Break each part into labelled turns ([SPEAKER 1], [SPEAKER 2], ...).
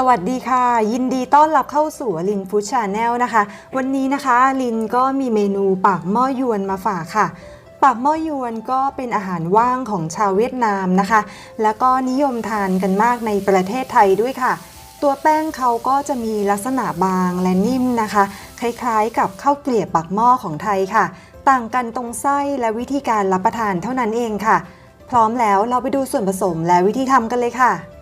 [SPEAKER 1] สวัสดีค่ะ ยินดีต้อนรับเข้าสู่ลินฟู้ดชาแนลนะคะ วันนี้นะคะลินก็มีเมนูปากหม้อยวนมาฝากค่ะ ปากหม้อยวนก็เป็นอาหารว่างของชาวเวียดนามนะคะ แล้วก็นิยมทานกันมากในประเทศไทยด้วยค่ะ ตัวแป้งเขาก็จะมีลักษณะบางและนิ่มนะคะ คล้ายๆกับข้าวเกลียบปากหม้อของไทยค่ะ ต่างกันตรงไส้และวิธีการรับประทานเท่านั้นเองค่ะ พร้อมแล้วเราไปดูส่วนผสมและวิธีทำกันเลยค่ะ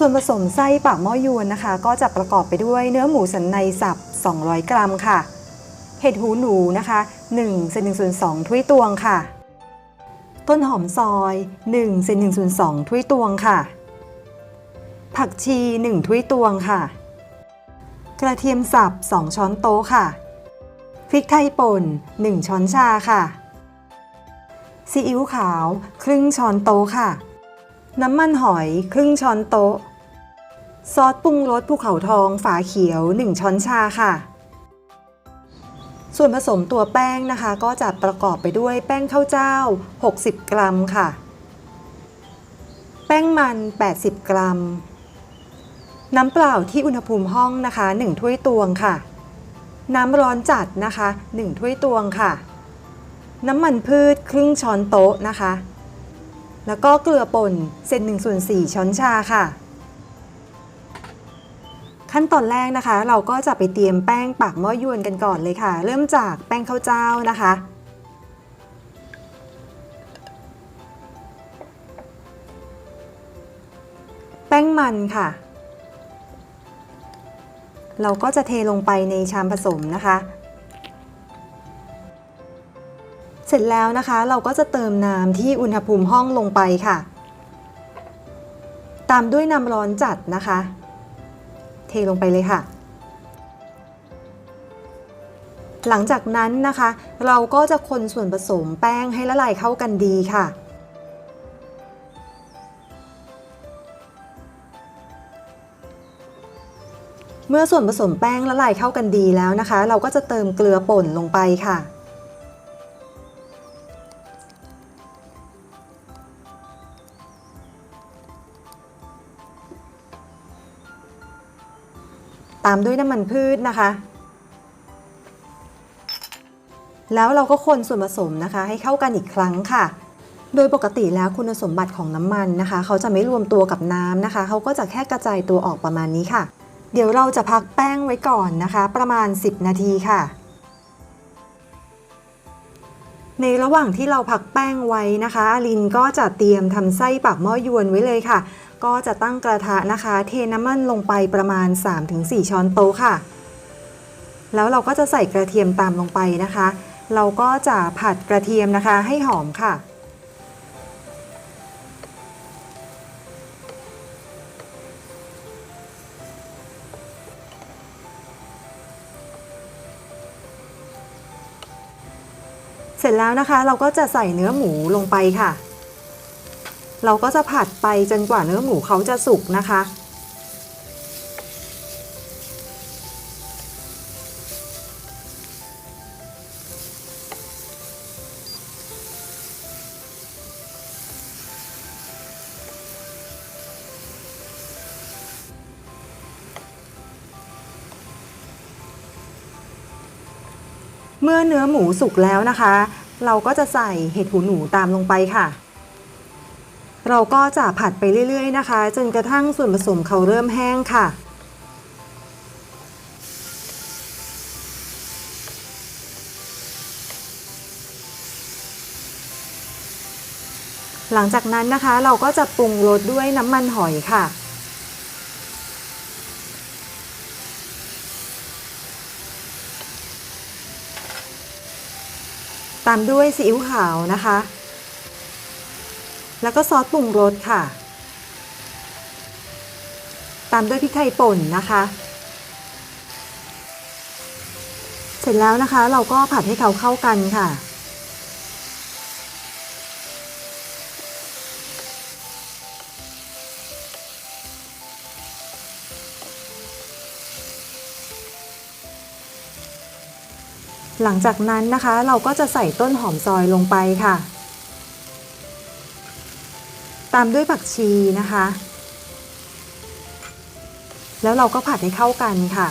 [SPEAKER 1] ส่วนผสมไส้ปากหม้อยวนนะคะ ก็จะประกอบไปด้วยเนื้อหมูสันในสับ 200 กรัมค่ะ เห็ดหูหนูนะคะ1เซน1ส่วน2ถ้วยตวงค่ะ ต้นหอมซอย1เซน1ส่วน2ถ้วยตวงค่ะ ผักชี 1 ถ้วยตวงค่ะ กระเทียมสับ 2 ช้อนโต๊ะค่ะ พริกไทยป่น 1 ช้อนชาค่ะ ซีอิ๊วขาว ครึ่งช้อนโต๊ะค่ะน้ำมันหอยครึ่งช้อนโต๊ะ ซอสปรุงรสภูเขาทองฝาเขียว 1 ช้อนชาค่ะ ส่วนผสมตัวแป้งนะคะ ก็จะประกอบไปด้วยแป้งข้าวเจ้า 60 กรัมค่ะ แป้งมัน 80 กรัม น้ำเปล่าที่อุณหภูมิห้องนะคะ 1 ถ้วยตวงค่ะ น้ำร้อนจัดนะคะ 1 ถ้วยตวงค่ะ น้ำมันพืชครึ่งช้อนโต๊ะนะคะ แล้วก็เกลือป่นเศษ1ส่วน4ช้อนชาค่ะ ขั้นตอนแรกนะคะ เราก็จะไปเตรียมแป้งปากหม้อยวนกันก่อนเลยค่ะ เริ่มจากแป้งข้าวเจ้านะคะ แป้งมันค่ะ เราก็จะเทลงไปในชามผสมนะคะ เสร็จแล้วนะคะเราก็จะเติมน้ำที่อุณหภูมิห้องลงไปค่ะ ตามด้วยน้ำร้อนจัดนะคะ เทลงไปเลยค่ะ หลังจากนั้นนะคะ เราก็จะคนส่วนผสมแป้งให้ละลายเข้ากันดีค่ะเมื่อส่วนผสมแป้งละลายเข้ากันดีแล้วนะคะ เราก็จะเติมเกลือป่นลงไปค่ะ ตามด้วยน้ำมันพืชนะคะ แล้วเราก็คนส่วนผสมนะคะ ให้เข้ากันอีกครั้งค่ะ โดยปกติแล้วคุณสมบัติของน้ำมันนะคะ เขาจะไม่รวมตัวกับน้ำนะคะ เขาก็จะแค่กระจายตัวออกประมาณนี้ค่ะ เดี๋ยวเราจะพักแป้งไว้ก่อนนะคะ ประมาณ 10 นาทีค่ะในระหว่างที่เราพักแป้งไว้นะคะอลินก็จะเตรียมทำไส้ปากหม้อยวนไว้เลยค่ะ ก็จะตั้งกระทะนะคะ เทน้ำมันลงไปประมาณ 3-4 ช้อนโต๊ะค่ะ แล้วเราก็จะใส่กระเทียมตามลงไปนะคะ เราก็จะผัดกระเทียมนะคะให้หอมค่ะ เสร็จแล้วนะคะเราก็จะใส่เนื้อหมูลงไปค่ะ เราก็จะผัดไปจนกว่าเนื้อหมูเขาจะสุกนะคะ เมื่อเนื้อหมูสุกแล้วนะคะ เราก็จะใส่เห็ดหูหนูตามลงไปค่ะ เราก็จะผัดไปเรื่อยๆนะคะ จนกระทั่งส่วนผสมเขาเริ่มแห้งค่ะ หลังจากนั้นนะคะเราก็จะปรุงรสด้วยน้ำมันหอยค่ะตามด้วยซีอิ๊วขาวนะคะ แล้วก็ซอสปรุงรสค่ะ ตามด้วยพริกไทยป่นนะคะ เสร็จแล้วนะคะเราก็ผัดให้เขาเข้ากันค่ะ หลังจากนั้นนะคะเราก็จะใส่ต้นหอมซอยลงไปค่ะ ตามด้วยผักชีนะคะ แล้วเราก็ผัดให้เข้ากันค่ะ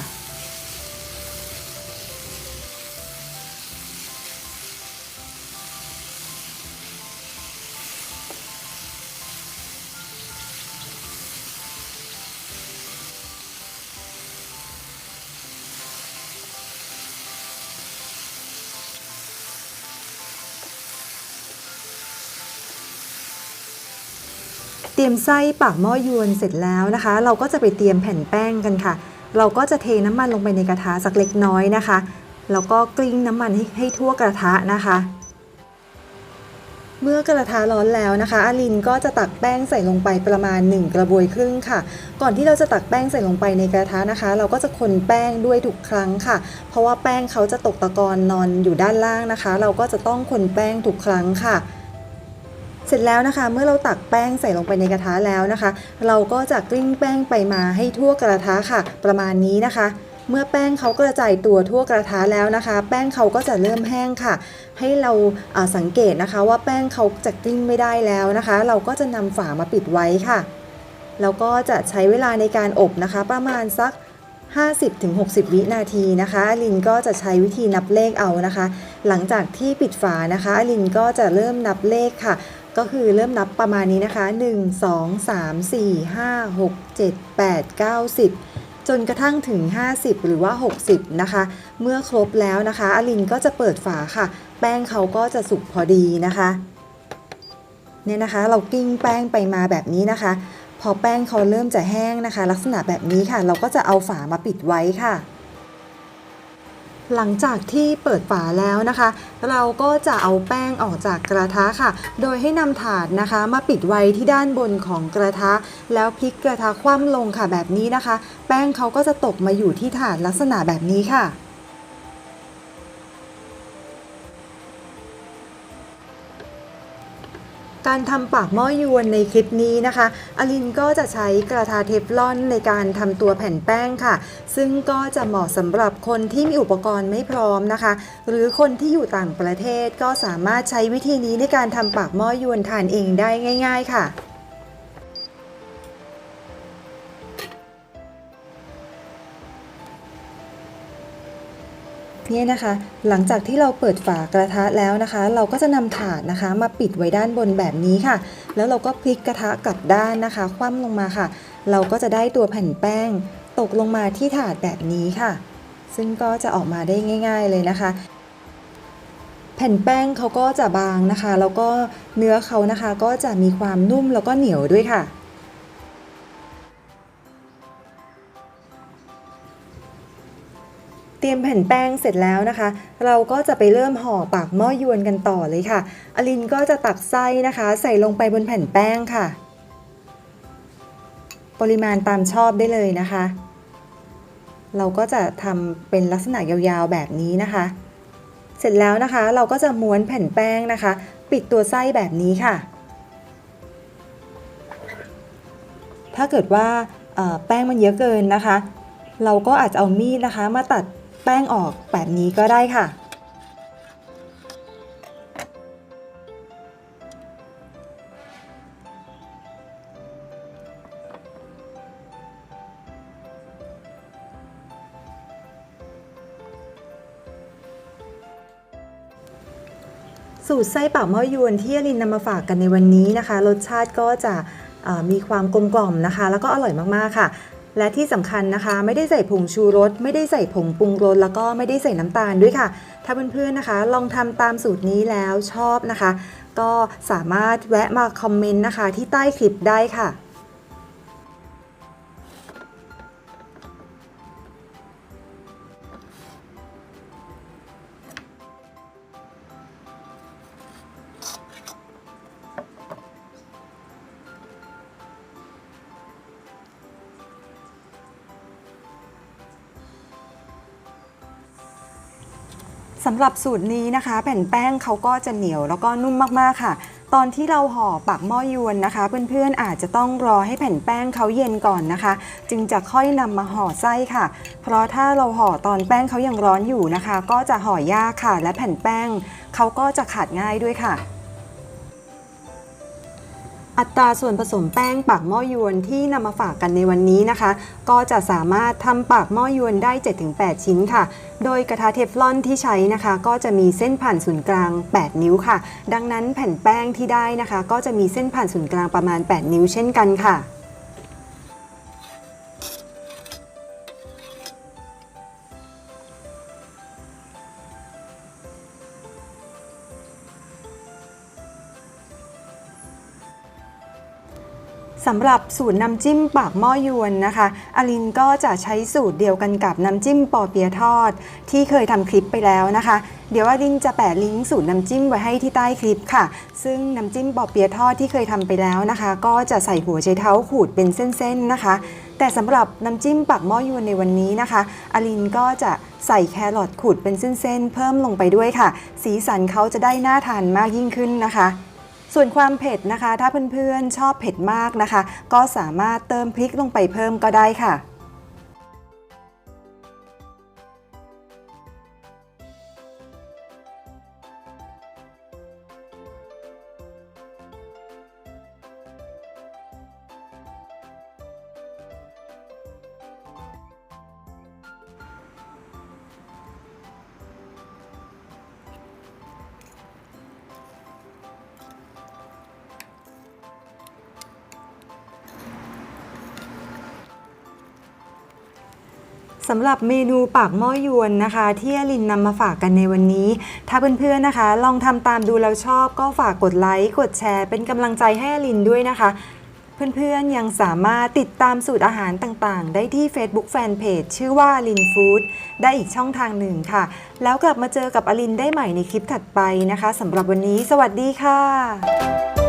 [SPEAKER 1] เตรียมไส้ปากหม้อยวนเสร็จแล้วนะคะ เราก็จะไปเตรียมแผ่นแป้งกันค่ะ เราก็จะเทน้ำมันลงไปในกระทะสักเล็กน้อยนะคะแล้วก็กลิ้งน้ำมันให้ให้ทั่วกระทะนะคะ เมื่อกระทะร้อนแล้วนะคะอาลินก็จะตักแป้งใส่ลงไปประมาณ 1 กระบวยครึ่งค่ะ ก่อนที่เราจะตักแป้งใส่ลงไปในกระทะนะคะ เราก็จะคนแป้งด้วยทุกครั้งค่ะ เพราะว่าแป้งเขาจะตกตะกอนนอนอยู่ด้านล่างนะคะ เราก็จะต้องคนแป้งทุกครั้งค่ะ เสร็จแล้วนะคะ เมื่อเราตักแป้งใส่ลงไปในกระทะแล้วนะคะ เราก็จะกลิ้งแป้งไปมาให้ทั่วกระทะค่ะ ประมาณนี้นะคะ เมื่อแป้งเขากระจายตัวทั่วกระทะแล้วนะคะ แป้งเขาก็จะเริ่มแห้งค่ะ ให้เราาสังเกตนะคะว่าแป้งเขาจะกลิ้งไม่ได้แล้วนะคะ เราก็จะนำฝามาปิดไว้ค่ะแล้วก็จะใช้เวลาในการอบนะคะ ประมาณสัก 50-60 วินาทีนะคะลินก็จะใช้วิธีนับเลขเอานะคะ หลังจากที่ปิดฝานะคะลินก็จะเริ่มนับเลขค่ะ ก็คือเริ่มนับประมาณนี้นะคะ 1 2 3 4 5 6 7 8 9 10 จนกระทั่งถึง 50 หรือว่า 60 นะคะ เมื่อครบแล้วนะคะอลินก็จะเปิดฝาค่ะ แป้งเขาก็จะสุกพอดีนะคะเนี่ยนะคะ เรากิ้งแป้งไปมาแบบนี้นะคะ พอแป้งเขาเริ่มจะแห้งนะคะ ลักษณะแบบนี้ค่ะ เราก็จะเอาฝามาปิดไว้ค่ะ หลังจากที่เปิดฝาแล้วนะคะ เราก็จะเอาแป้งออกจากกระทะค่ะ โดยให้นำถาดนะคะ มาปิดไว้ที่ด้านบนของกระทะ แล้วพลิกกระทะคว่ำลงค่ะแบบนี้นะคะ แป้งเขาก็จะตกมาอยู่ที่ถาดลักษณะแบบนี้ค่ะ การทำปากหม้อยวนในคลิปนี้นะคะ อลินก็จะใช้กระทาเทฟลอนในการทำตัวแผ่นแป้งค่ะ ซึ่งก็จะเหมาะสำหรับคนที่มีอุปกรณ์ไม่พร้อมนะคะ หรือคนที่อยู่ต่างประเทศก็สามารถใช้วิธีนี้ในการทำปากหม้อยวนทานเองได้ง่าย ๆ ค่ะ เนี่ยนะคะ หลังจากที่เราเปิดฝากระทะแล้วนะคะ เราก็จะนำถาดนะคะ มาปิดไว้ด้านบนแบบนี้ค่ะ แล้วเราก็พลิกกระทะกลับด้านนะคะ คว่ำลงมาค่ะ เราก็จะได้ตัวแผ่นแป้ง ตกลงมาที่ถาดแบบนี้ค่ะ ซึ่งก็จะออกมาได้ง่าย ๆเลยนะคะแผ่นแป้งเขาก็จะบางนะคะ แล้วก็เนื้อเขานะคะก็จะมีความนุ่มแล้วก็เหนียวด้วยค่ะ รียมแผ่นแป้งเสร็จแล้วนะคะ เราก็จะไปเริ่มห่อปากหม้อยวนกันต่อเลยค่ะ อลินก็จะตักไส้นะคะ ใส่ลงไปบนแผ่นแป้งค่ะ ปริมาณตามชอบได้เลยนะคะ เราก็จะทำเป็นลักษณะยาวๆแบบนี้นะคะ เสร็จแล้วนะคะ เราก็จะม้วนแผ่นแป้งนะคะ ปิดตัวไส้แบบนี้ค่ะ ถ้าเกิดว่าแป้งมันเยอะเกินนะคะเราก็อาจจะเอามีดนะคะมาตัด แป้งออกแบบนี้ก็ได้ค่ะ สูตรไส้ปากหม้อยวนที่อลินนำมาฝากกันในวันนี้นะคะ รสชาติก็จะมีความกลมกล่อมนะคะ แล้วก็อร่อยมาก ๆ ค่ะ และที่สำคัญนะคะ ไม่ได้ใส่ผงชูรส ไม่ได้ใส่ผงปรุงรสแล้วก็ไม่ได้ใส่น้ำตาลด้วยค่ะ ถ้าเพื่อนๆนะคะ ลองทำตามสูตรนี้แล้วชอบนะคะ ก็สามารถแวะมาคอมเมนต์นะคะ ที่ใต้คลิปได้ค่ะ สำหรับสูตรนี้นะคะ แผ่นแป้งเขาก็จะเหนียวแล้วก็นุ่มมากๆค่ะ ตอนที่เราห่อปากหม้อยวนนะคะ เพื่อนๆอาจจะต้องรอให้แผ่นแป้งเขาเย็นก่อนนะคะ จึงจะค่อยนำมาห่อไส้ค่ะ เพราะถ้าเราห่อตอนแป้งเขายังร้อนอยู่นะคะ ก็จะห่อยากค่ะ และแผ่นแป้งเขาก็จะขาดง่ายด้วยค่ะ อัตราส่วนผสมแป้งปากหม้อยวนที่นำมาฝากกันในวันนี้นะคะ ก็จะสามารถทำปากหม้อยวนได้ 7-8 ชิ้นค่ะ โดยกระทะเทฟลอนที่ใช้นะคะ ก็จะมีเส้นผ่านศูนย์กลาง 8 นิ้วค่ะ ดังนั้นแผ่นแป้งที่ได้นะคะ ก็จะมีเส้นผ่านศูนย์กลางประมาณ 8 นิ้วเช่นกันค่ะ สำหรับสูตรน้ำจิ้มปากหม้อยวนนะคะอลินก็จะใช้สูตรเดียวกันกับน้ำจิ้มปอเปียทอด ที่เคยทำคลิปไปแล้วนะคะ เดี๋ยวอลินจะแปะลิงก์สูตรน้ำจิ้มไว้ให้ที่ใต้คลิปค่ะ ซึ่งน้ำจิ้มปอเปียทอดที่เคยทำไปแล้วนะคะ ก็จะใส่หัวไชเท้าขูดเป็นเส้นๆนะคะ แต่สำหรับน้ำจิ้มปากหม้อยวนในวันนี้นะคะอลินก็จะใส่แครอทขูดเป็นเส้นๆเพิ่มลงไปด้วยค่ะ สีสันเขาจะได้น่าทานมากยิ่งขึ้นนะคะ ส่วนความเผ็ดนะคะ ถ้าเพื่อนๆชอบเผ็ดมากนะคะ ก็สามารถเติมพริกลงไปเพิ่มก็ได้ค่ะ สำหรับเมนูปากหม้อยวนนะคะ ที่อลินนำมาฝากกันในวันนี้ ถ้าเพื่อนๆนะคะ ลองทำตามดูแล้วชอบก็ฝากกดไลค์กดแชร์ เป็นกำลังใจให้อลินด้วยนะคะ เพื่อนๆยังสามารถติดตามสูตรอาหารต่างๆ ได้ที่ Facebook Fanpage ชื่อว่าลินฟู้ดได้อีกช่องทางหนึ่งค่ะ แล้วกลับมาเจอกับอลินได้ใหม่ในคลิปถัดไปนะคะสำหรับวันนี้ สวัสดีค่ะ